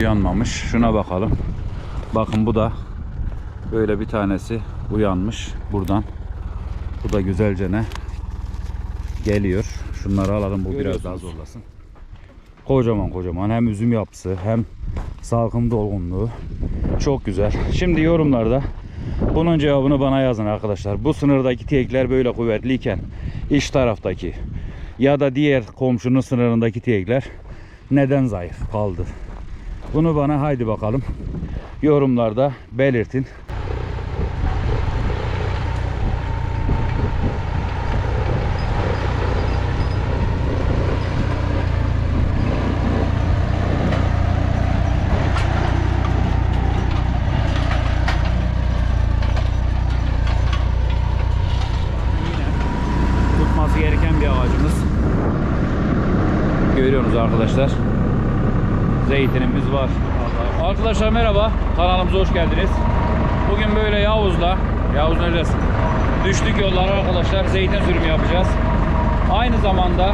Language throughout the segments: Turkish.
Uyanmamış. Şuna bakalım. Bakın bu da böyle bir tanesi uyanmış buradan. Bu da güzelce ne geliyor. Şunları alalım bu biraz daha zorlasın. Kocaman kocaman hem üzüm yapısı hem salkım dolgunluğu çok güzel. Şimdi yorumlarda bunun cevabını bana yazın arkadaşlar. Bu sınırdaki teyekler böyle kuvvetliyken iç taraftaki ya da diğer komşunun sınırındaki teyekler neden zayıf kaldı? Bunu bana haydi bakalım yorumlarda belirtin. tutması gereken bir ağacımız. Görüyorsunuz arkadaşlar. Zeytinimiz var. Arkadaşlar merhaba. Kanalımıza hoş geldiniz. Bugün böyle Yavuz'la Yavuz neredesin? Düştük yollara arkadaşlar. Zeytin sürümü yapacağız. Aynı zamanda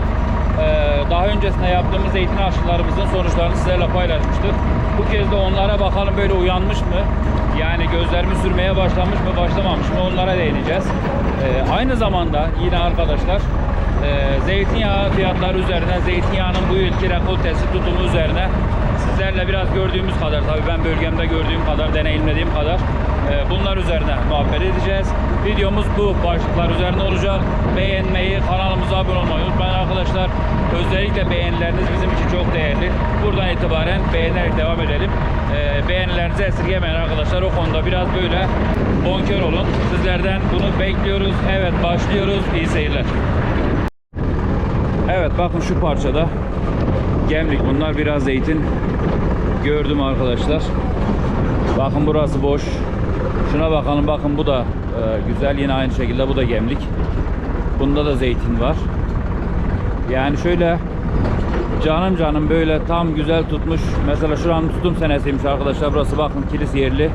eee, daha öncesinde yaptığımız zeytin aşılarımızın sonuçlarını sizlerle paylaşmıştık. Bu kez de onlara bakalım böyle uyanmış mı? Yani gözlerimi sürmeye başlamış mı, başlamamış mı onlara değineceğiz. Eee, aynı zamanda yine arkadaşlar eee, zeytinyağı fiyatları üzerine, zeytinyağının bu yılki rekoltesi tutumu üzerine sizlerle biraz gördüğümüz kadar tabii ben bölgemde gördüğüm kadar, deneyimlediğim kadar e, bunlar üzerine muhabbet edeceğiz. Videomuz bu başlıklar üzerine olacak. Beğenmeyi, kanalımıza abone olmayı unutmayın arkadaşlar. Özellikle beğenileriniz bizim için çok değerli. Buradan itibaren beğenerek devam edelim. E, beğenilerinizi esirgemeyin arkadaşlar. O konuda biraz böyle bonkör olun. Sizlerden bunu bekliyoruz. Evet başlıyoruz. İyi seyirler. Evet bakın şu parçada gemlik bunlar biraz zeytin gördüm arkadaşlar. Bakın burası boş. Şuna bakalım bakın bu da e, güzel yine aynı şekilde bu da gemlik. Bunda da zeytin var. Yani şöyle canım canım böyle tam güzel tutmuş. Mesela şuranın tutum senesiymiş arkadaşlar. Burası bakın kilis yerli.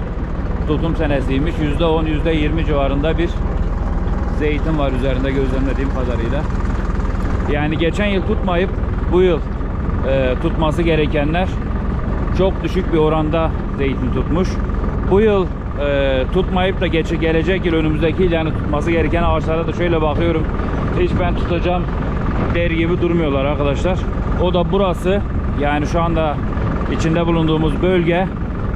Tutum senesiymiş. %10 %20 civarında bir zeytin var üzerinde gözlemlediğim kadarıyla. Yani geçen yıl tutmayıp bu yıl e, tutması gerekenler çok düşük bir oranda zeytin tutmuş. Bu yıl e, tutmayıp da geçe gelecek yıl önümüzdeki yıl yani tutması gereken ağaçlara da şöyle bakıyorum. Hiç ben tutacağım der gibi durmuyorlar arkadaşlar. O da burası yani şu anda içinde bulunduğumuz bölge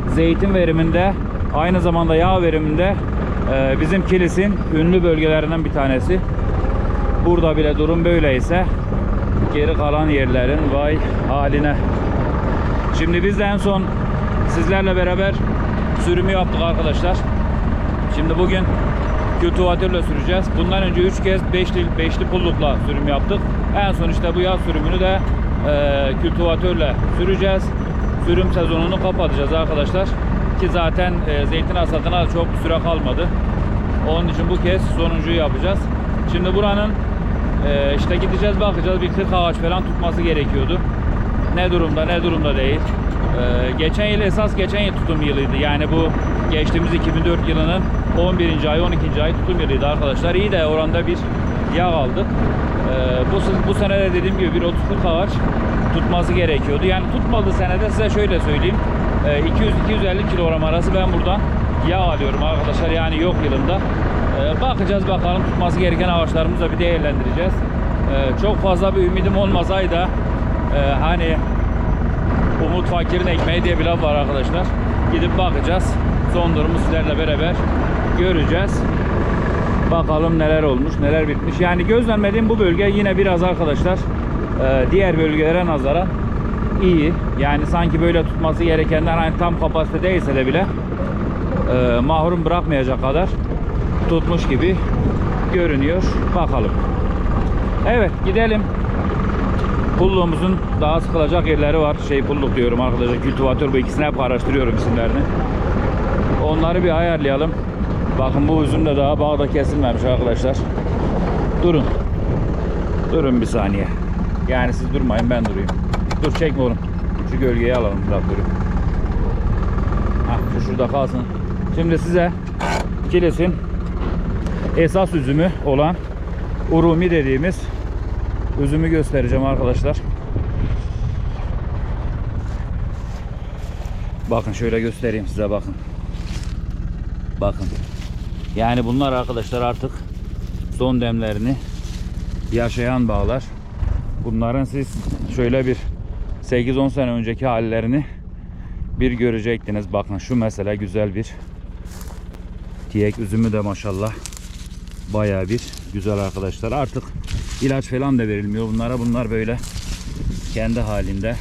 zeytin veriminde aynı zamanda yağ veriminde e, bizim kilisin ünlü bölgelerinden bir tanesi. Burada bile durum böyleyse geri kalan yerlerin vay haline. Şimdi biz de en son sizlerle beraber sürümü yaptık arkadaşlar. Şimdi bugün kültivatörle süreceğiz. Bundan önce 3 kez beşli, beşli pullukla sürüm yaptık. En son işte bu yaz sürümünü de e, kültivatörle süreceğiz. Sürüm sezonunu kapatacağız arkadaşlar. Ki zaten e, zeytin hasadına çok süre kalmadı. Onun için bu kez sonuncuyu yapacağız. Şimdi buranın e, işte gideceğiz bakacağız bir 40 ağaç falan tutması gerekiyordu. Ne durumda ne durumda değil. E, geçen yıl esas geçen yıl tutum yılıydı. Yani bu geçtiğimiz 2004 yılının 11. ay 12. ay tutum yılıydı arkadaşlar. İyi de oranda bir yağ aldık. E, bu, bu sene de dediğim gibi bir 30-40 ağaç tutması gerekiyordu. Yani tutmadığı senede size şöyle söyleyeyim. E, 200-250 kilogram arası ben buradan yağ alıyorum arkadaşlar. Yani yok yılında. Ee, bakacağız bakalım tutması gereken ağaçlarımızı bir değerlendireceğiz. Ee, çok fazla bir ümidim olmasaydı e, hani umut fakirin ekmeği diye bir laf var arkadaşlar. Gidip bakacağız. Son durumu sizlerle beraber göreceğiz. Bakalım neler olmuş, neler bitmiş. Yani gözlemlediğim bu bölge yine biraz arkadaşlar e, diğer bölgelere nazaran iyi. Yani sanki böyle tutması gerekenler hani tam kapasite değilse de bile e, mahrum bırakmayacak kadar tutmuş gibi görünüyor. Bakalım. Evet gidelim. Pulluğumuzun daha sıkılacak yerleri var. Şey pulluk diyorum arkadaşlar. Kültivatör bu ikisini hep araştırıyorum isimlerini. Onları bir ayarlayalım. Bakın bu üzüm de daha bağda kesilmemiş arkadaşlar. Durun. Durun bir saniye. Yani siz durmayın ben durayım. Dur çekme oğlum. Şu gölgeyi alalım traktörü. Hah şu şurada kalsın. Şimdi size kilisin esas üzümü olan urumi dediğimiz üzümü göstereceğim arkadaşlar. Bakın şöyle göstereyim size bakın. Bakın. Yani bunlar arkadaşlar artık son demlerini yaşayan bağlar. Bunların siz şöyle bir 8-10 sene önceki hallerini bir görecektiniz. Bakın şu mesela güzel bir tiyek üzümü de maşallah bayağı bir güzel arkadaşlar. Artık ilaç falan da verilmiyor bunlara. Bunlar böyle kendi halinde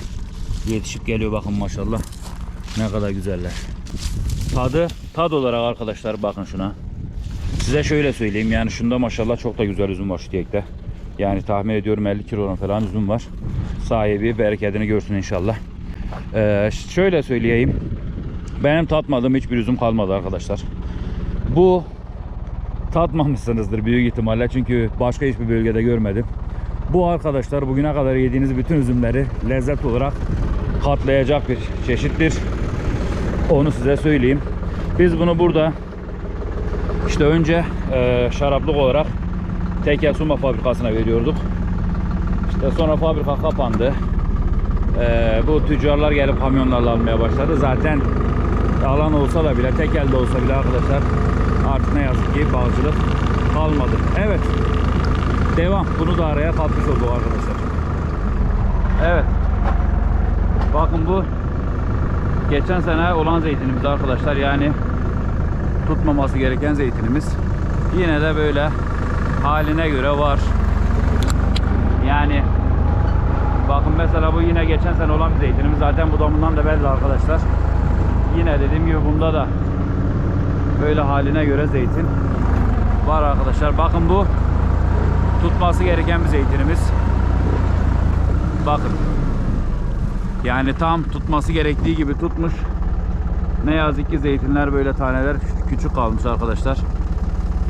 yetişip geliyor bakın maşallah. Ne kadar güzeller. Tadı, tad olarak arkadaşlar bakın şuna. Size şöyle söyleyeyim yani şunda maşallah çok da güzel üzüm var şu diyekte. Yani tahmin ediyorum 50 kilonun falan üzüm var. Sahibi bereketini görsün inşallah. Ee, şöyle söyleyeyim. Benim tatmadığım hiçbir üzüm kalmadı arkadaşlar. Bu tatmamışsınızdır büyük ihtimalle çünkü başka hiçbir bölgede görmedim. Bu arkadaşlar bugüne kadar yediğiniz bütün üzümleri lezzet olarak katlayacak bir çeşittir. Onu size söyleyeyim. Biz bunu burada işte önce e, şaraplık olarak Tekel Suma fabrikasına veriyorduk. İşte sonra fabrika kapandı. E, bu tüccarlar gelip kamyonlarla almaya başladı. Zaten alan olsa da bile tekelde olsa bile arkadaşlar artık ne yazık ki bağcılık kalmadı. Evet. Devam. Bunu da araya katmış olduk arkadaşlar. Evet. Bakın bu geçen sene olan zeytinimiz arkadaşlar. Yani tutmaması gereken zeytinimiz. Yine de böyle haline göre var. Yani bakın mesela bu yine geçen sene olan bir zeytinimiz. Zaten bu da bundan da belli arkadaşlar. Yine dediğim gibi bunda da böyle haline göre zeytin var arkadaşlar. Bakın bu tutması gereken bir zeytinimiz. Bakın. Yani tam tutması gerektiği gibi tutmuş. Ne yazık ki zeytinler böyle taneler küçük kalmış arkadaşlar.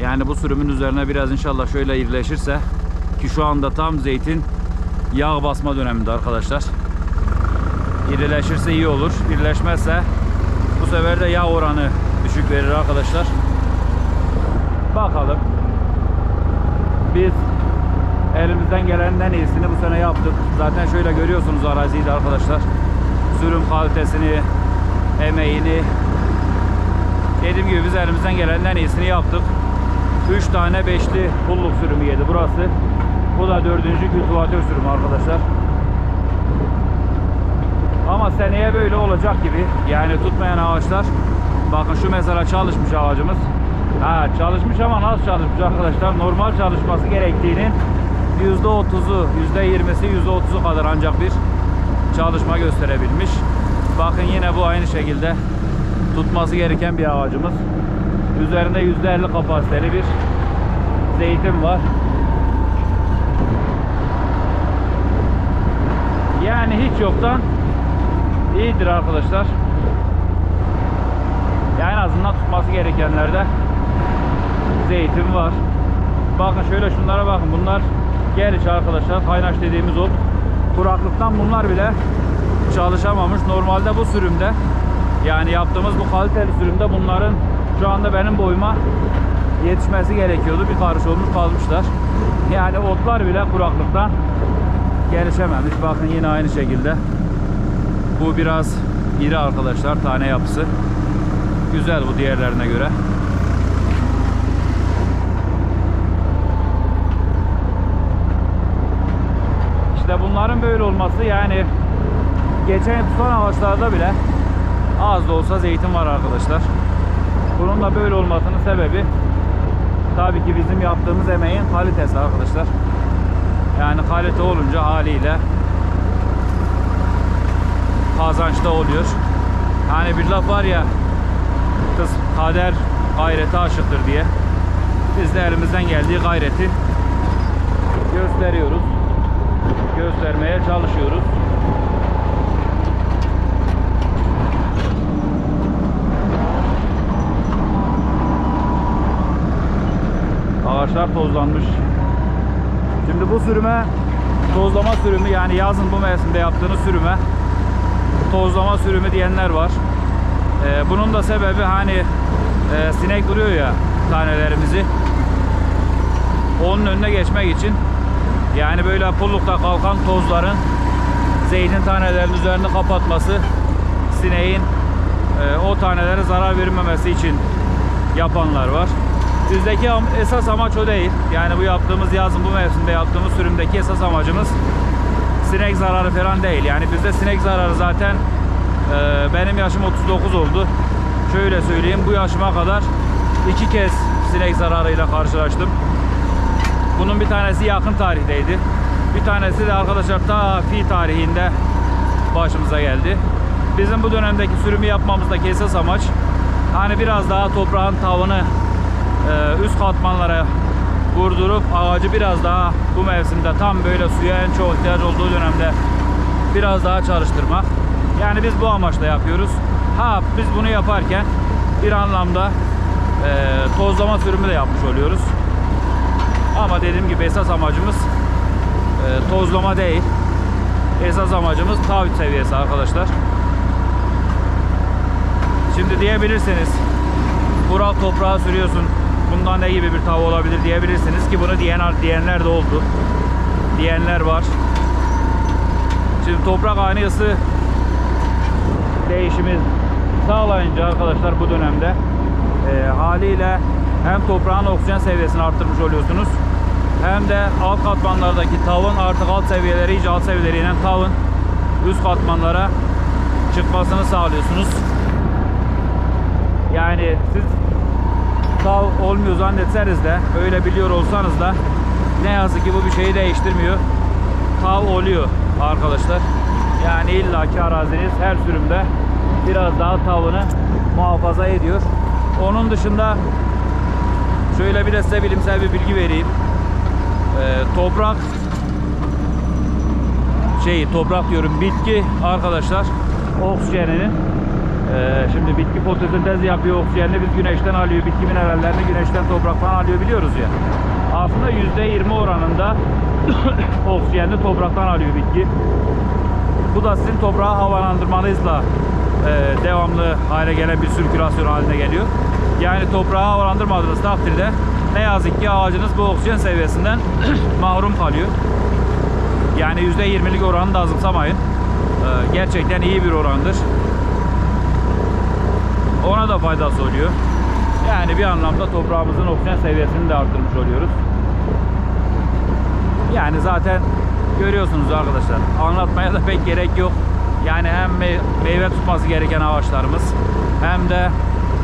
Yani bu sürümün üzerine biraz inşallah şöyle irileşirse ki şu anda tam zeytin yağ basma döneminde arkadaşlar. İrileşirse iyi olur. İrileşmezse bu sefer de yağ oranı düşük verir arkadaşlar. Bakalım. Biz elimizden gelenin en iyisini bu sene yaptık. Zaten şöyle görüyorsunuz araziyi de arkadaşlar. Sürüm kalitesini, emeğini. Dediğim gibi biz elimizden gelenin en iyisini yaptık. 3 tane beşli pulluk sürümü yedi burası. Bu da dördüncü kültivatör sürümü arkadaşlar. Ama seneye böyle olacak gibi. Yani tutmayan ağaçlar. Bakın şu mesela çalışmış ağacımız. Ha çalışmış ama nasıl çalışmış arkadaşlar? Normal çalışması gerektiğinin %30'u, %20'si, %30'u kadar ancak bir çalışma gösterebilmiş. Bakın yine bu aynı şekilde tutması gereken bir ağacımız. Üzerinde %50 kapasiteli bir zeytin var. Yani hiç yoktan iyidir arkadaşlar. Yani en azından tutması gerekenlerde zeytin var. Bakın şöyle şunlara bakın. Bunlar geriç arkadaşlar. Kaynaş dediğimiz ot. Kuraklıktan bunlar bile çalışamamış. Normalde bu sürümde yani yaptığımız bu kaliteli sürümde bunların şu anda benim boyuma yetişmesi gerekiyordu. Bir karış olmuş kalmışlar. Yani otlar bile kuraklıktan gelişememiş. Bakın yine aynı şekilde. Bu biraz iri arkadaşlar tane yapısı. Güzel bu diğerlerine göre. İşte bunların böyle olması yani geçen tutan ağaçlarda bile az da olsa zeytin var arkadaşlar. Bunun da böyle olmasının sebebi tabii ki bizim yaptığımız emeğin kalitesi arkadaşlar. Yani kalite olunca haliyle kazançta oluyor. Hani bir laf var ya kız kader gayrete aşıktır diye. Biz de elimizden geldiği gayreti gösteriyoruz. Göstermeye çalışıyoruz. Ağaçlar tozlanmış. Şimdi bu sürüme tozlama sürümü yani yazın bu mevsimde yaptığınız sürüme tozlama sürümü diyenler var. Ee, bunun da sebebi hani e, sinek duruyor ya tanelerimizi. Onun önüne geçmek için yani böyle pullukta kalkan tozların zeytin tanelerinin üzerini kapatması sineğin e, o tanelere zarar verilmemesi için yapanlar var. Bizdeki esas amaç o değil. Yani bu yaptığımız yazın bu mevsimde yaptığımız sürümdeki esas amacımız sinek zararı falan değil. Yani bizde sinek zararı zaten e, benim yaşım 39 oldu. Şöyle söyleyeyim bu yaşıma kadar iki kez sinek zararıyla karşılaştım. Bunun bir tanesi yakın tarihteydi. Bir tanesi de arkadaşlar ta fi tarihinde başımıza geldi. Bizim bu dönemdeki sürümü yapmamızdaki esas amaç hani biraz daha toprağın tavını e, üst katmanlara vurdurup ağacı biraz daha bu mevsimde tam böyle suya en çok ihtiyaç olduğu dönemde biraz daha çalıştırmak. Yani biz bu amaçla yapıyoruz. Ha biz bunu yaparken bir anlamda e, tozlama sürümü de yapmış oluyoruz. Ama dediğim gibi esas amacımız e, tozlama değil. Esas amacımız tav seviyesi arkadaşlar. Şimdi diyebilirsiniz Burak toprağa sürüyorsun. Bundan ne gibi bir tav olabilir diyebilirsiniz ki bunu diyen diyenler de oldu. Diyenler var. Şimdi toprak ani ısı değişimi sağlayınca arkadaşlar bu dönemde e, haliyle hem toprağın oksijen seviyesini arttırmış oluyorsunuz hem de alt katmanlardaki tavın artık alt seviyeleri iyice alt seviyeleri inen tavın üst katmanlara çıkmasını sağlıyorsunuz. Yani siz tav olmuyor zannetseniz de öyle biliyor olsanız da ne yazık ki bu bir şeyi değiştirmiyor. Tav oluyor arkadaşlar. Yani illaki araziniz her sürümde biraz daha tavını muhafaza ediyor. Onun dışında şöyle bir de size bilimsel bir bilgi vereyim. Ee, toprak şey toprak diyorum bitki arkadaşlar oksijeninin ee, şimdi bitki fotosentez yapıyor oksijenini biz güneşten alıyor bitki minerallerini güneşten topraktan alıyor biliyoruz ya aslında %20 oranında oksijenini topraktan alıyor bitki bu da sizin toprağı havalandırmanızla e, devamlı hale gelen bir sirkülasyon haline geliyor. Yani toprağı havalandırmadığınız takdirde ne yazık ki ağacınız bu oksijen seviyesinden mahrum kalıyor. Yani %20'lik oranı da azımsamayın. E, gerçekten iyi bir orandır. Ona da faydası oluyor. Yani bir anlamda toprağımızın oksijen seviyesini de arttırmış oluyoruz. Yani zaten görüyorsunuz arkadaşlar. Anlatmaya da pek gerek yok. Yani hem me- meyve tutması gereken ağaçlarımız hem de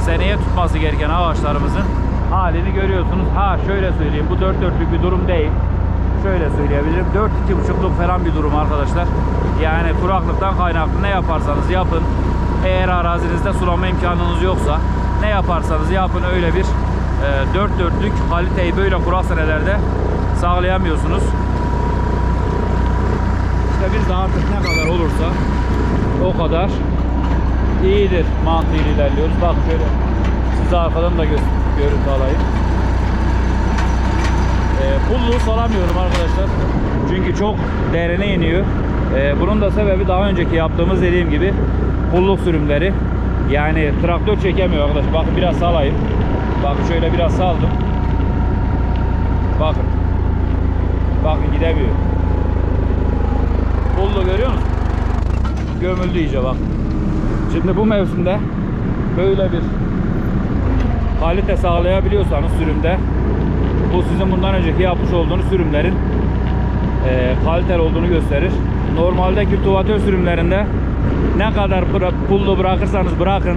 seneye tutması gereken ağaçlarımızın halini görüyorsunuz. Ha şöyle söyleyeyim bu dört dörtlük bir durum değil. Şöyle söyleyebilirim. Dört iki buçukluk falan bir durum arkadaşlar. Yani kuraklıktan kaynaklı ne yaparsanız yapın. Eğer arazinizde sulama imkanınız yoksa ne yaparsanız yapın öyle bir e, dört dörtlük kaliteyi böyle kurak senelerde sağlayamıyorsunuz. İşte biz de artık ne kadar olursa o kadar iyidir mantığıyla ilerliyoruz. Bak şöyle size arkadan da gö- görüntü alayım. E, pulluğu salamıyorum arkadaşlar. Çünkü çok derine iniyor. E, bunun da sebebi daha önceki yaptığımız dediğim gibi pulluk sürümleri. Yani traktör çekemiyor arkadaşlar. Bakın biraz salayım. Bakın şöyle biraz saldım. Bakın. Bakın gidemiyor. Gömüldü iyice bak. Şimdi bu mevsimde böyle bir kalite sağlayabiliyorsanız sürümde bu sizin bundan önceki yapmış olduğunuz sürümlerin e, kaliteli olduğunu gösterir. Normalde kültivatör sürümlerinde ne kadar pullu bırakırsanız bırakın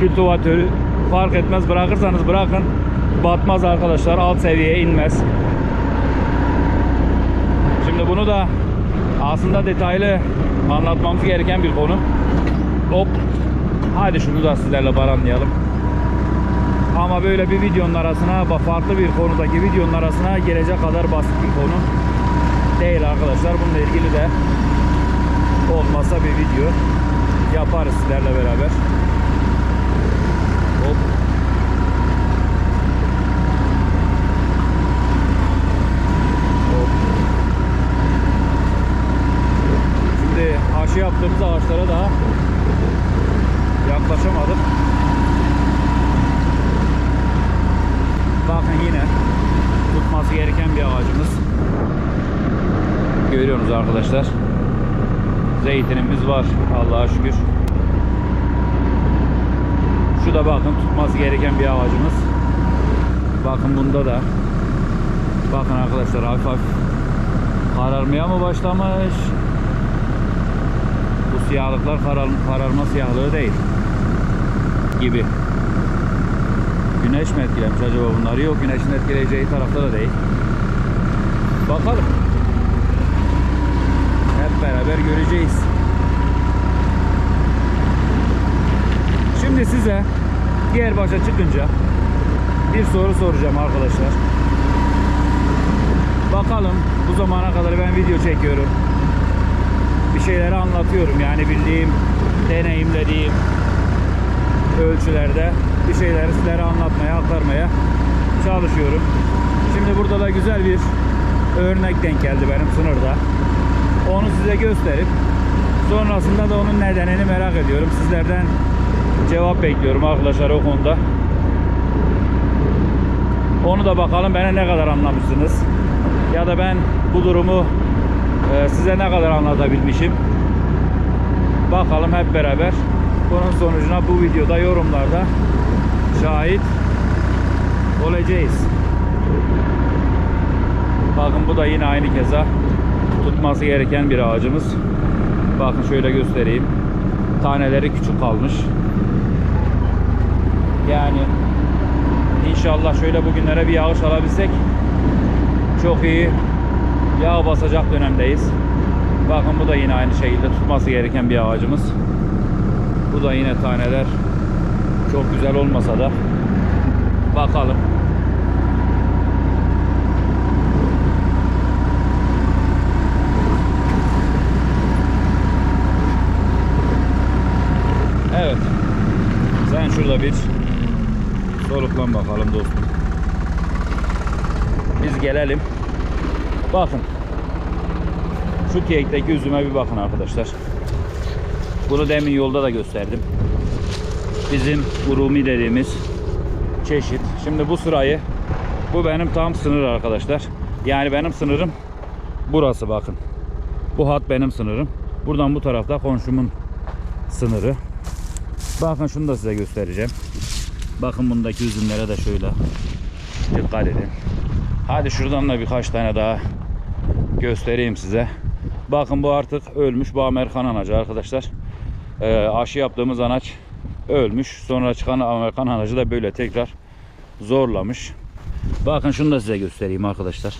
kültivatörü fark etmez bırakırsanız bırakın batmaz arkadaşlar alt seviyeye inmez. Şimdi bunu da aslında detaylı anlatmamız gereken bir konu. Hop. Hadi şunu da sizlerle baranlayalım. Ama böyle bir videonun arasına, farklı bir konudaki videonun arasına gelecek kadar basit bir konu değil arkadaşlar. Bununla ilgili de olmazsa bir video yaparız sizlerle beraber. Hop. Hop. Şimdi aşı yaptığımız ağaçlara daha yaklaşamadık. Bakın yine tutması gereken bir ağacımız. Görüyorsunuz arkadaşlar. Zeytinimiz var Allah'a şükür. Şu da bakın tutması gereken bir ağacımız. Bakın bunda da. Bakın arkadaşlar hafif hafif kararmaya mı başlamış? Bu siyahlıklar karar, kararma siyahlığı değil. Gibi. Güneş mi etkilemiş acaba bunları? Yok güneşin etkileyeceği tarafta da değil. Bakalım. Hep beraber göreceğiz. Şimdi size diğer başa çıkınca bir soru soracağım arkadaşlar. Bakalım bu zamana kadar ben video çekiyorum. Bir şeyleri anlatıyorum yani bildiğim, deneyimlediğim ölçülerde bir şeyleri sizlere anlatmaya, aktarmaya çalışıyorum. Şimdi burada da güzel bir örnek denk geldi benim sınırda. Onu size gösterip sonrasında da onun nedenini merak ediyorum. Sizlerden cevap bekliyorum arkadaşlar o konuda. Onu da bakalım bana ne kadar anlamışsınız. Ya da ben bu durumu e, size ne kadar anlatabilmişim. Bakalım hep beraber. Bunun sonucuna bu videoda yorumlarda şahit olacağız. Bakın bu da yine aynı keza tutması gereken bir ağacımız. Bakın şöyle göstereyim. Taneleri küçük kalmış. Yani inşallah şöyle bugünlere bir yağış alabilsek çok iyi yağ basacak dönemdeyiz. Bakın bu da yine aynı şekilde tutması gereken bir ağacımız. Bu da yine taneler çok güzel olmasa da bakalım. Evet. Sen şurada bir soluklan bakalım dostum. Biz gelelim. Bakın. Şu kekteki üzüme bir bakın arkadaşlar. Bunu demin yolda da gösterdim. Bizim urumi dediğimiz çeşit. Şimdi bu sırayı bu benim tam sınır arkadaşlar. Yani benim sınırım burası bakın. Bu hat benim sınırım. Buradan bu tarafta komşumun sınırı. Bakın şunu da size göstereceğim. Bakın bundaki üzümlere de şöyle dikkat edin. Hadi şuradan da birkaç tane daha göstereyim size. Bakın bu artık ölmüş bu Amerikan anacı arkadaşlar. Ee, aşı yaptığımız anaç ölmüş. Sonra çıkan Amerikan anacı da böyle tekrar zorlamış. Bakın şunu da size göstereyim arkadaşlar.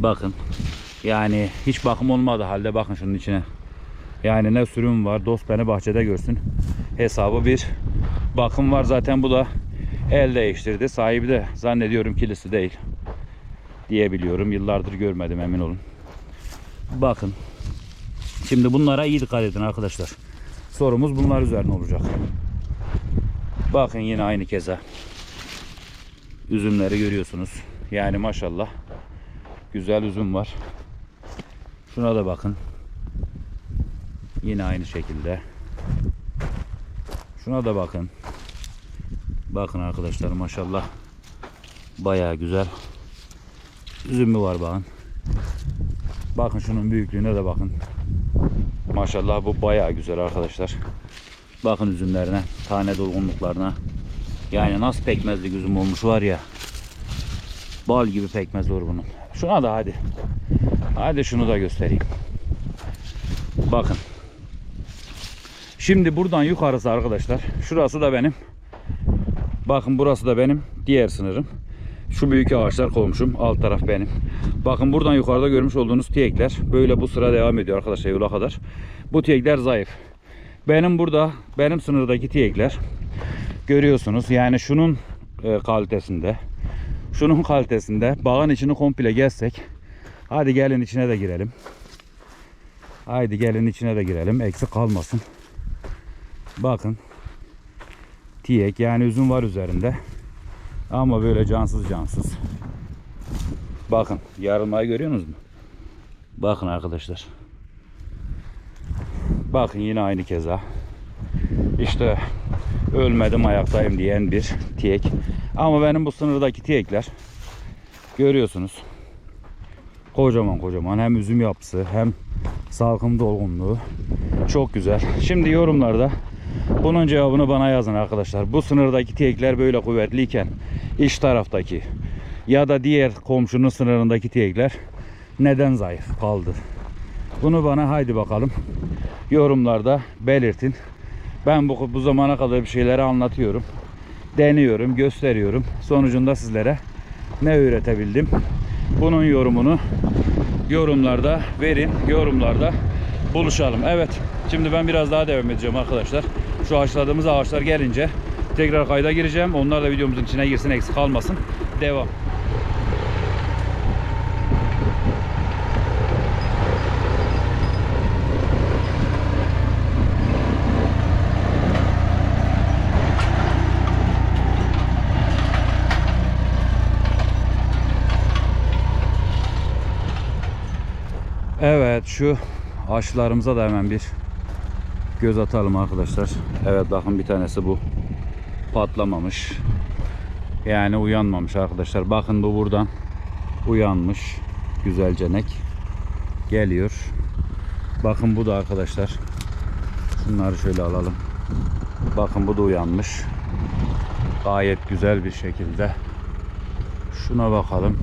Bakın. Yani hiç bakım olmadı halde bakın şunun içine. Yani ne sürüm var dost beni bahçede görsün. Hesabı bir bakım var zaten bu da el değiştirdi. Sahibi de zannediyorum kilisi değil diyebiliyorum. Yıllardır görmedim emin olun. Bakın. Şimdi bunlara iyi dikkat edin arkadaşlar. Sorumuz bunlar üzerine olacak. Bakın yine aynı keza. Üzümleri görüyorsunuz. Yani maşallah güzel üzüm var. Şuna da bakın. Yine aynı şekilde. Şuna da bakın. Bakın arkadaşlar maşallah bayağı güzel üzümü var bakın. Bakın şunun büyüklüğüne de bakın. Maşallah bu bayağı güzel arkadaşlar. Bakın üzümlerine, tane dolgunluklarına. Yani nasıl pekmezli üzüm olmuş var ya. Bal gibi pekmez var bunun. Şuna da hadi. Hadi şunu da göstereyim. Bakın. Şimdi buradan yukarısı arkadaşlar. Şurası da benim. Bakın burası da benim diğer sınırım. Şu büyük ağaçlar komşum. Alt taraf benim. Bakın buradan yukarıda görmüş olduğunuz tiyekler. Böyle bu sıra devam ediyor arkadaşlar yola kadar. Bu tiyekler zayıf. Benim burada benim sınırdaki tiyekler görüyorsunuz. Yani şunun e, kalitesinde. Şunun kalitesinde. Bağın içini komple gezsek. Hadi gelin içine de girelim. Haydi gelin içine de girelim. Eksik kalmasın. Bakın. Tiyek yani üzüm var üzerinde. Ama böyle cansız cansız. Bakın yarılmayı görüyorsunuz mu? Bakın arkadaşlar. Bakın yine aynı keza. İşte ölmedim ayaktayım diyen bir tiyek. Ama benim bu sınırdaki tiyekler görüyorsunuz. Kocaman kocaman hem üzüm yapısı hem salkım dolgunluğu çok güzel. Şimdi yorumlarda Bunun cevabını bana yazın arkadaşlar. Bu sınırdaki teyekler böyle kuvvetliyken iç taraftaki ya da diğer komşunun sınırındaki teyekler neden zayıf kaldı? Bunu bana haydi bakalım yorumlarda belirtin. Ben bu, bu zamana kadar bir şeyleri anlatıyorum. Deniyorum, gösteriyorum. Sonucunda sizlere ne öğretebildim? Bunun yorumunu yorumlarda verin. Yorumlarda buluşalım. Evet. Şimdi ben biraz daha devam edeceğim arkadaşlar. Şu haşladığımız ağaçlar gelince tekrar kayda gireceğim. Onlar da videomuzun içine girsin eksik kalmasın. Devam. Evet şu ağaçlarımıza da hemen bir göz atalım arkadaşlar. Evet bakın bir tanesi bu patlamamış. Yani uyanmamış arkadaşlar. Bakın bu buradan uyanmış. Güzelcenek geliyor. Bakın bu da arkadaşlar. Şunları şöyle alalım. Bakın bu da uyanmış. Gayet güzel bir şekilde. Şuna bakalım.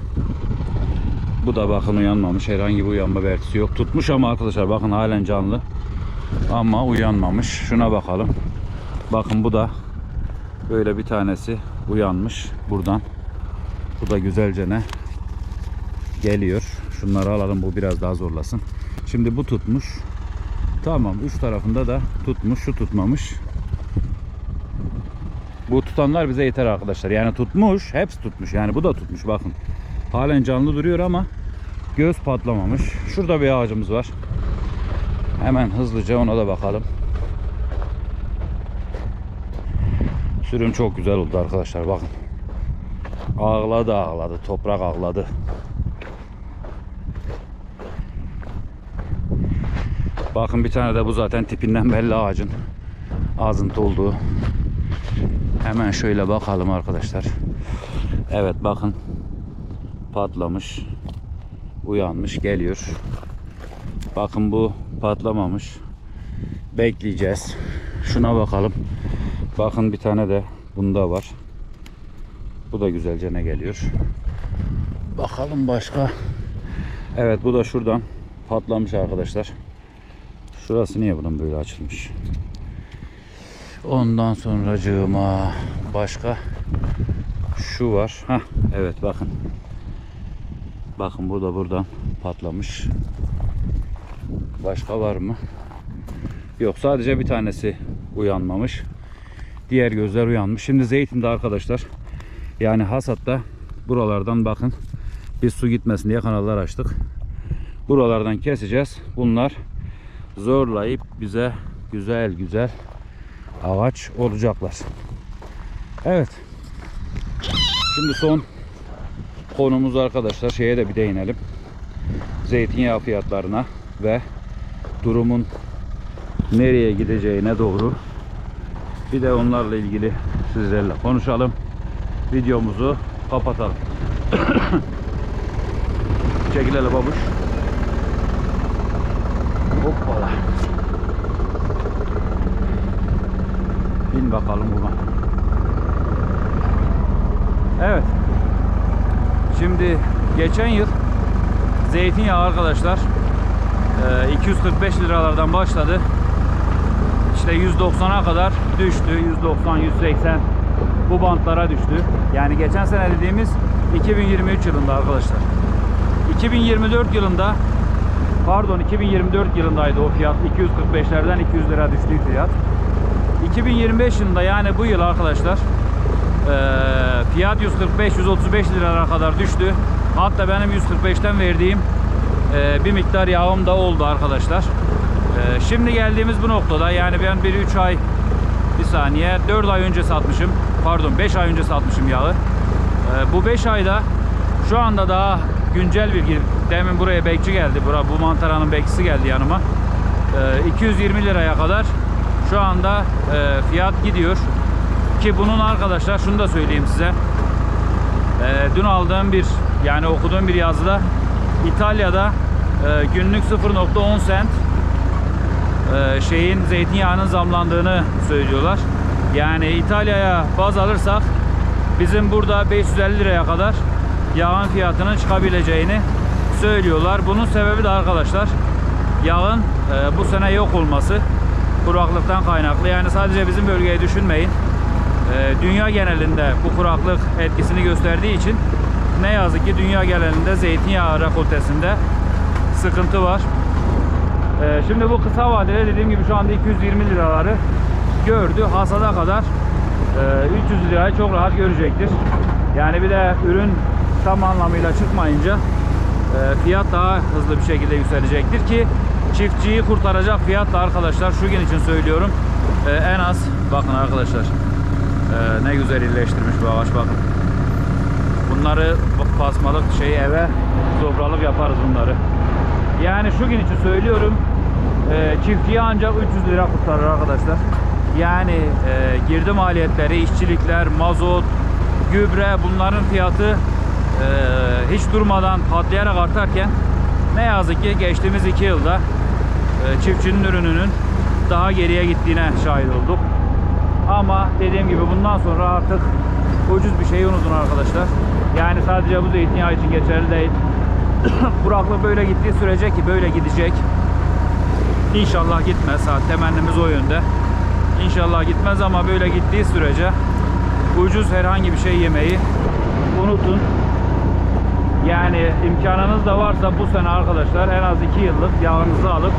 Bu da bakın uyanmamış. Herhangi bir uyanma belirtisi yok. Tutmuş ama arkadaşlar bakın halen canlı. Ama uyanmamış. Şuna bakalım. Bakın bu da böyle bir tanesi uyanmış buradan. Bu da güzelce ne geliyor. Şunları alalım bu biraz daha zorlasın. Şimdi bu tutmuş. Tamam üç tarafında da tutmuş. Şu tutmamış. Bu tutanlar bize yeter arkadaşlar. Yani tutmuş. Hepsi tutmuş. Yani bu da tutmuş bakın. Halen canlı duruyor ama göz patlamamış. Şurada bir ağacımız var. Hemen hızlıca ona da bakalım. Sürüm çok güzel oldu arkadaşlar bakın. Ağladı ağladı. Toprak ağladı. Bakın bir tane de bu zaten tipinden belli ağacın ağzıntı olduğu. Hemen şöyle bakalım arkadaşlar. Evet bakın patlamış. Uyanmış geliyor. Bakın bu patlamamış. Bekleyeceğiz. Şuna bakalım. Bakın bir tane de bunda var. Bu da güzelce ne geliyor. Bakalım başka. Evet bu da şuradan patlamış arkadaşlar. Şurası niye bunun böyle açılmış? Ondan sonracığıma başka şu var. Hah evet bakın. Bakın burada buradan patlamış. Başka var mı? Yok sadece bir tanesi uyanmamış. Diğer gözler uyanmış. Şimdi zeytinde arkadaşlar yani hasatta buralardan bakın biz su gitmesin diye kanallar açtık. Buralardan keseceğiz. Bunlar zorlayıp bize güzel güzel ağaç olacaklar. Evet. Şimdi son konumuz arkadaşlar şeye de bir değinelim. Zeytinyağı fiyatlarına ve durumun nereye gideceğine doğru bir de onlarla ilgili sizlerle konuşalım. Videomuzu kapatalım. Çekil babuş. Hoppala. Bin bakalım buna. Evet. Şimdi geçen yıl zeytinyağı arkadaşlar e, 245 liralardan başladı. İşte 190'a kadar düştü. 190, 180 bu bantlara düştü. Yani geçen sene dediğimiz 2023 yılında arkadaşlar. 2024 yılında pardon 2024 yılındaydı o fiyat 245'lerden 200 lira düştü fiyat. 2025 yılında yani bu yıl arkadaşlar fiyat 145-135 liralara kadar düştü. Hatta benim 145'ten verdiğim eee, bir miktar yağım da oldu arkadaşlar. Eee, şimdi geldiğimiz bu noktada yani ben bir 3 ay bir saniye 4 ay önce satmışım. Pardon 5 ay önce satmışım yağı. Eee, bu 5 ayda şu anda daha güncel bilgi. Demin buraya bekçi geldi. Bura, bu mantaranın bekçisi geldi yanıma. Eee, 220 liraya kadar şu anda eee, fiyat gidiyor. Ki bunun arkadaşlar şunu da söyleyeyim size. Eee, dün aldığım bir yani okuduğum bir yazıda İtalya'da eee, günlük 0.10 sent e, şeyin zeytinyağının zamlandığını söylüyorlar. Yani İtalya'ya baz alırsak bizim burada 550 liraya kadar yağın fiyatının çıkabileceğini söylüyorlar. Bunun sebebi de arkadaşlar yağın e, bu sene yok olması kuraklıktan kaynaklı. Yani sadece bizim bölgeyi düşünmeyin. E, dünya genelinde bu kuraklık etkisini gösterdiği için ne yazık ki dünya genelinde zeytinyağı rekoltesinde sıkıntı var. E, şimdi bu kısa vadede dediğim gibi şu anda 220 liraları gördü. Hasada kadar e, 300 lirayı çok rahat görecektir. Yani bir de ürün tam anlamıyla çıkmayınca e, fiyat daha hızlı bir şekilde yükselecektir ki çiftçiyi kurtaracak fiyat da arkadaşlar şu gün için söylüyorum e, en az bakın arkadaşlar e, ne güzel iyileştirmiş bu ağaç bakın. Bunları basmalık şey eve sofralık yaparız bunları. Yani şu gün için söylüyorum e, çiftçiyi ancak 300 lira kurtarır arkadaşlar. Yani e, girdi maliyetleri işçilikler mazot gübre bunların fiyatı e, hiç durmadan patlayarak artarken ne yazık ki geçtiğimiz iki yılda e, çiftçinin ürününün daha geriye gittiğine şahit olduk. Ama dediğim gibi bundan sonra artık ucuz bir şeyi unutun arkadaşlar. Yani sadece bu zeytinyağı için geçerli değil. Kuraklık böyle gittiği sürece ki böyle gidecek. İnşallah gitmez. Ha, temennimiz o yönde. İnşallah gitmez ama böyle gittiği sürece ucuz herhangi bir şey yemeyi unutun. Yani imkanınız da varsa bu sene arkadaşlar en az 2 yıllık yağınızı alıp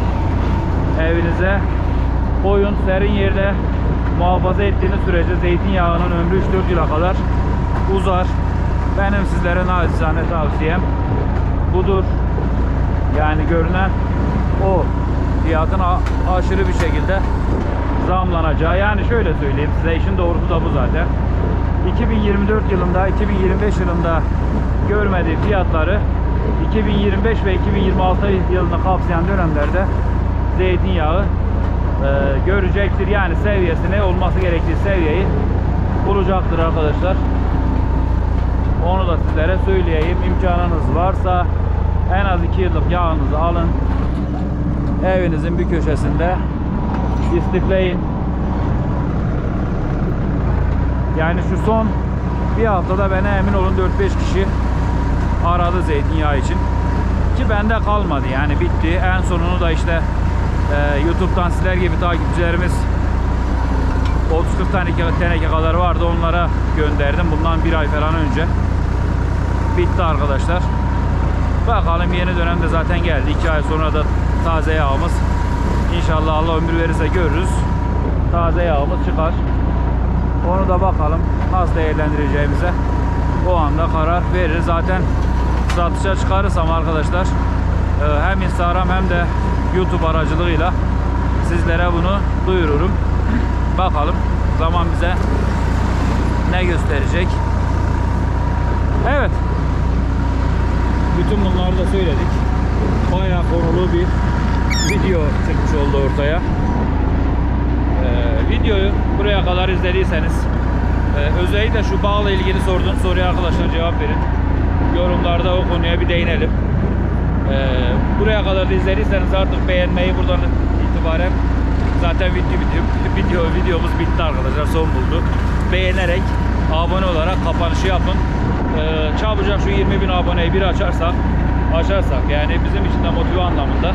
evinize koyun. Serin yerde muhafaza ettiğiniz sürece zeytinyağının ömrü 3-4 yıla kadar uzar. Benim sizlere naçizane tavsiyem budur. Yani görünen o fiyatın aşırı bir şekilde zamlanacağı. Yani şöyle söyleyeyim size işin doğrusu da bu zaten. 2024 yılında, 2025 yılında görmediği fiyatları 2025 ve 2026 yılını kapsayan dönemlerde zeytinyağı görecektir. Yani seviyesine olması gerektiği seviyeyi bulacaktır arkadaşlar. Onu da sizlere söyleyeyim. İmkanınız varsa en az 2 yıllık yağınızı alın. Evinizin bir köşesinde istifleyin. Yani şu son bir haftada bana emin olun 4-5 kişi aradı zeytinyağı için. Ki bende kalmadı yani bitti. En sonunu da işte e, YouTube'dan sizler gibi takipçilerimiz 30-40 tane teneke kadar vardı onlara gönderdim. Bundan bir ay falan önce. Bitti arkadaşlar. Bakalım yeni dönemde zaten geldi. 2 ay sonra da taze yağımız. İnşallah Allah ömür verirse görürüz. Taze yağımız çıkar. Onu da bakalım nasıl değerlendireceğimize o anda karar veririz. Zaten satışa çıkarırsam arkadaşlar e, hem Instagram hem de YouTube aracılığıyla sizlere bunu duyururum. Bakalım zaman bize ne gösterecek. Evet. Bütün bunları da söyledik. Bayağı konulu bir video çıkmış oldu ortaya. Ee, videoyu buraya kadar izlediyseniz e, özellikle şu bağla ilgili sorduğum soruya arkadaşlar cevap verin. Yorumlarda o konuya bir değinelim. Ee, buraya kadar da izlediyseniz artık beğenmeyi buradan itibaren zaten video, video, video videomuz bitti arkadaşlar son buldu. Beğenerek abone olarak kapanışı yapın. Ee, çabucak şu 20 bin aboneyi bir açarsak açarsak yani bizim için de motive anlamında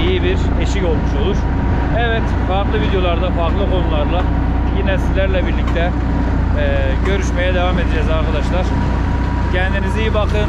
iyi bir eşik olmuş olur. Evet farklı videolarda farklı konularla yine sizlerle birlikte e, görüşmeye devam edeceğiz arkadaşlar. Kendinize iyi bakın.